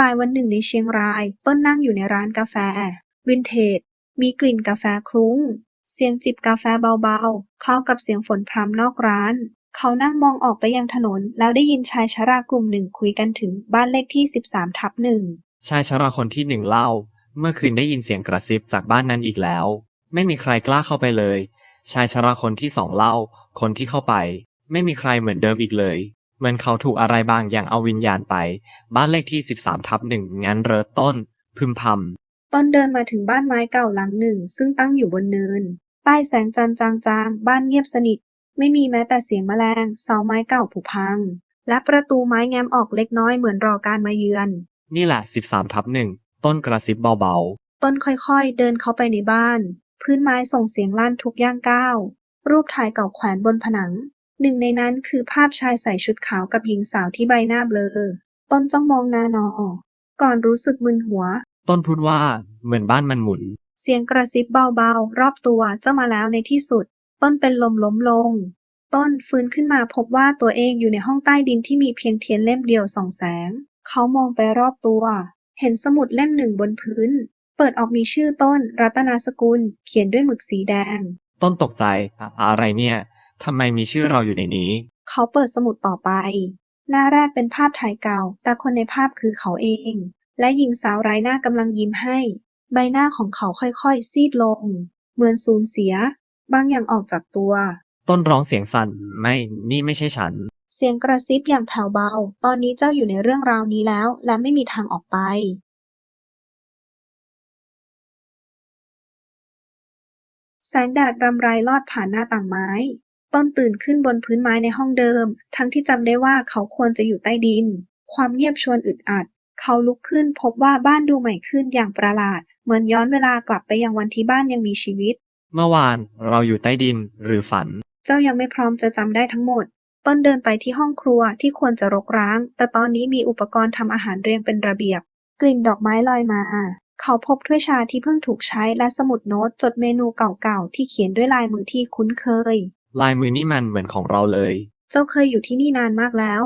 บ่ายวันหนึ่งในเชียงราย ต้นนั่งอยู่ในร้านกาแฟ วินเทจ มีกลิ่นกาแฟคลุ้ง เสียงจิบกาแฟเบาๆ เข้ากับเสียงฝนพรำนอกร้าน เขานั่งมองออกไปยังถนน แล้วได้ยินชายชรากลุ่มหนึ่งคุยกันถึงบ้านเลขที่ 13ทับหนึ่งชายชราคนที่หนึ่งเล่า เมื่อคืนได้ยินเสียงกระซิบจากบ้านนั้นอีกแล้ว ไม่มีใครกล้าเข้าไปเลย ชายชราคนที่สองเล่า คนที่เข้าไป ไม่มีใครเหมือนเดิมอีกเลย เหมือนเขาถูกอะไรบางอย่างเอาวิญญาณไป บ้านเลขที่13ทับหนึ่งงั้นเรอต้น พึมพำต้นเดินมาถึงบ้านไม้เก่าหลังหนึ่ง ซึ่งตั้งอยู่บนเนิน ใต้แสงจันทร์จางๆ บ้านเงียบสนิท ไม่มีแม้แต่เสียงแมลงเสาไม้เก่าผุพัง และประตูไม้แง้มออกเล็กน้อยเหมือนรอการมาเยือน นี่แหละ13ทับหนึ่งต้นกระซิบเบาต้นค่อยๆ เดินเข้าไปในบ้าน พื้นไม้ส่งเสียงลั่นทุกย่างก้าว รูปถ่ายเก่าแขวนบนผนัง หนึ่งในนั้นคือภาพชายใส่ชุดขาวกับหญิงสาวที่ใบหน้าเบลอ ต้นจ้องมองหน้านอก่อนรู้สึกมึนหัวๆต้นพูดว่าเหมือนบ้านมันหมุน เสียงกระซิบเบาๆ รอบตัวเจ้ามาแล้วในที่สุด ต้นเป็นลมล้มลง ต้นฟื้นขึ้นมาพบว่าตัวเองอยู่ในห้องใต้ดินที่มีเพียงเทียนเล่มเดียวส่องแสง เขามองไปรอบตัว เห็นสมุดเล่มหนึ่งบนพื้น เปิดออกมีชื่อต้น รัตนาสกุล เขียนด้วยหมึกสีแดง ต้นตกใจอะไรเนี่ย ทำไมมีชื่อเราอยู่ในนี้ เขาเปิดสมุดต่อไป หน้าแรกเป็นภาพถ่ายเก่า แต่คนในภาพคือเขาเอง และหญิงสาวไร้หน้ากำลังยิ้มให้ ใบหน้าของเขาค่อยๆ ซีดลง เหมือนสูญเสีย บางอย่างออกจากตัว ต้นร้องเสียงสั่นไม่ นี่ไม่ใช่ฉัน เสียงกระซิบอย่างแผ่วเบา ตอนนี้เจ้าอยู่ในเรื่องราวนี้แล้ว และไม่มีทางออกไป แสงแดดรำไรลอดผ่านหน้าต่างไม้ ต้นตื่นขึ้นบนพื้นไม้ในห้องเดิม ทั้งที่จำได้ว่าเขาควรจะอยู่ใต้ดิน ความเงียบชวนอึดอัด เขาลุกขึ้นพบว่าบ้านดูใหม่ขึ้นอย่างประหลาด เหมือนย้อนเวลากลับไปยังวันที่บ้านยังมีชีวิต เมื่อวานเราอยู่ใต้ดินหรือฝัน เจ้ายังไม่พร้อมจะจำได้ทั้งหมด ต้นเดินไปที่ห้องครัวที่ควรจะรกร้าง แต่ตอนนี้มีอุปกรณ์ทำอาหารเรียงเป็นระเบียบ กลิ่นดอกไม้ลอยมาเขาพบถ้วยชาที่เพิ่งถูกใช้และสมุดโน้ตจดเมนูเก่าๆที่เขียนด้วยลายมือที่คุ้นเคย ลายมือนี่มันเหมือนของเราเลย เจ้าเคยอยู่ที่นี่นานมากแล้ว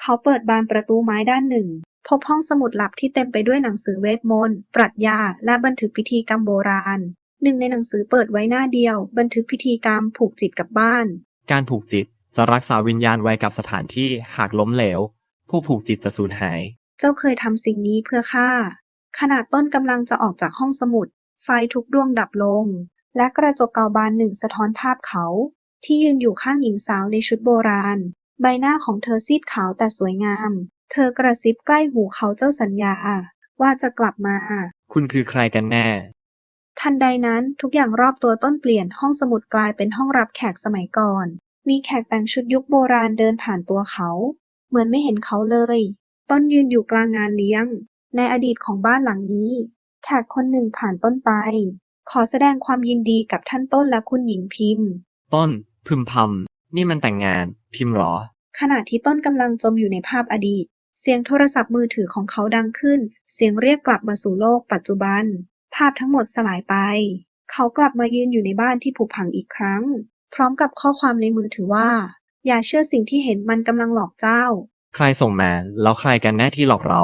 เขาเปิดบานประตูไม้ด้านหนึ่ง พบห้องสมุดลับที่เต็มไปด้วยหนังสือเวทมนต์ ปรัชญา และบันทึกพิธีกรรมโบราณ หนึ่งในหนังสือเปิดไว้หน้าเดียว บันทึกพิธีกรรมผูกจิตกับบ้าน การผูกจิตจะรักษาวิญญาณไว้กับสถานที่หากล้มเหลว ผู้ผูกจิตจะสูญหาย เจ้าเคยทำสิ่งนี้เพื่อข้าขณะต้นกำลังจะออกจากห้องสมุด ไฟทุกดวงดับลง และกระจกเก่าบานหนึ่งสะท้อนภาพเขา ที่ยืนอยู่ข้างหญิงสาวในชุดโบราณ ใบหน้าของเธอซีดขาวแต่สวยงาม เธอกระซิบใกล้หูเขาเจ้าสัญญา ว่าจะกลับมา คุณคือใครกันแน่ ทันใดนั้นทุกอย่างรอบตัวต้นเปลี่ยนห้องสมุดกลายเป็นห้องรับแขกสมัยก่อน มีแขกแต่งชุดยุคโบราณเดินผ่านตัวเขา เหมือนไม่เห็นเขาเลย ต้นยืนอยู่กลางงานเลี้ยง ในอดีตของบ้านหลังนี้ แขกคนหนึ่งผ่านต้นไป ขอแสดงความยินดีกับท่านต้นและคุณหญิงพิมพ์ ต้น พึมพำนี่มันแต่งงาน พิมพ์เหรอ ขณะที่ต้นกำลังจมอยู่ในภาพอดีต เสียงโทรศัพท์มือถือของเขาดังขึ้น เสียงเรียกกลับมาสู่โลกปัจจุบัน ภาพทั้งหมดสลายไป เขากลับมายืนอยู่ในบ้านที่ผุพังอีกครั้ง พร้อมกับข้อความในมือถือว่า อย่าเชื่อสิ่งที่เห็นมันกำลังหลอกเจ้า ใครส่งมา แล้วใครกันแน่ที่หลอกเรา